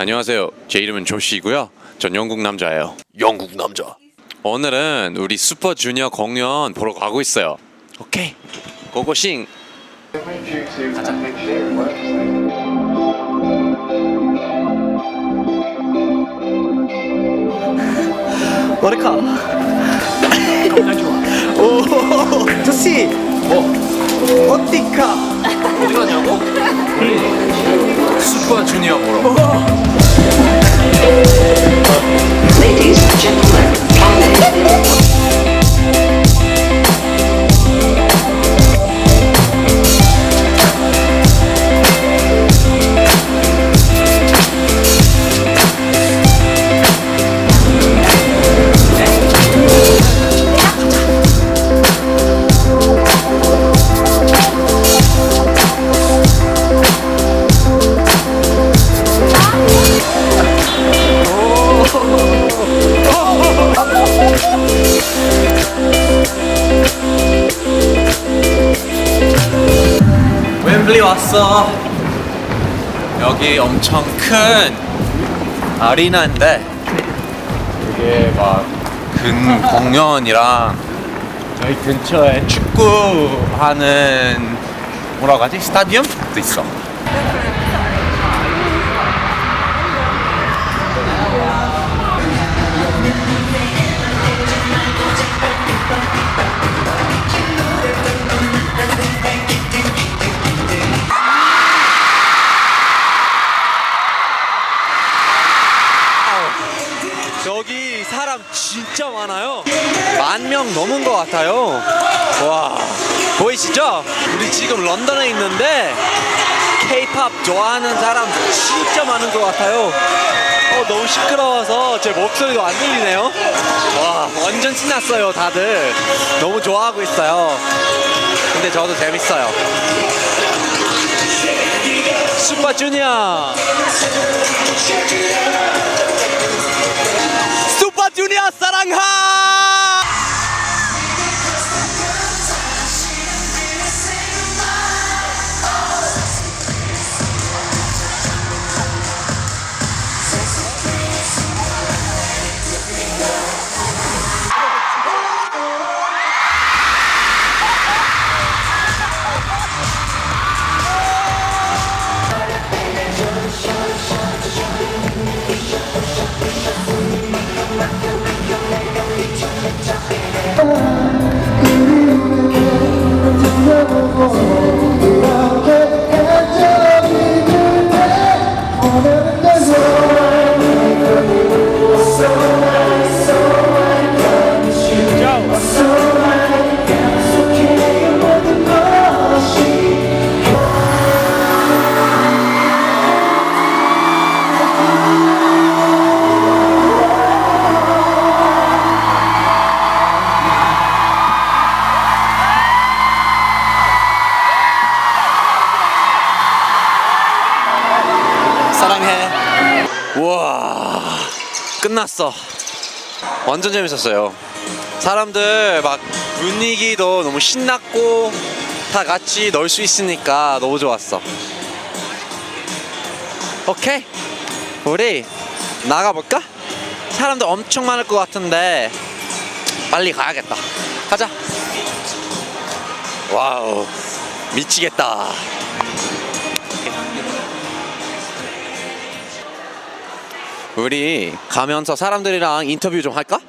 안녕하세요. 제 이름은 조시고요. 전 영국 남자예요. 영국 남자. 오늘은 우리 슈퍼 주니어 공연 보러 가고 있어요. 오케이. 고고싱. 머리카. 오, 조씨. 뭐? 어디가? 어디 가냐고? 슈퍼 주니어 보러. Ladies and gentlemen, 웸블리 왔어. 여기 엄청 큰 아리나인데 이게 막 근 공연이랑 저희 근처에 축구하는 뭐라고 하지? 스타디움도 있어. 여기 사람 진짜 많아요. 만 명 넘은 것 같아요. 와, 보이시죠? 우리 지금 런던에 있는데 K-팝 좋아하는 사람 진짜 많은 것 같아요. 어, 너무 시끄러워서 제 목소리도 안 들리네요. 와, 완전 신났어요, 다들. 너무 좋아하고 있어요. 근데 저도 재밌어요. 슈퍼주니어! 슈 사랑해. 우와, 끝났어. 완전 재밌었어요. 사람들 막 분위기도 너무 신났고 다 같이 놀 수 있으니까 너무 좋았어. 오케이, 우리 나가볼까? 사람들 엄청 많을 것 같은데 빨리 가야겠다. 가자. 와우, 미치겠다. 우리 가면서 사람들이랑 인터뷰 좀 할까?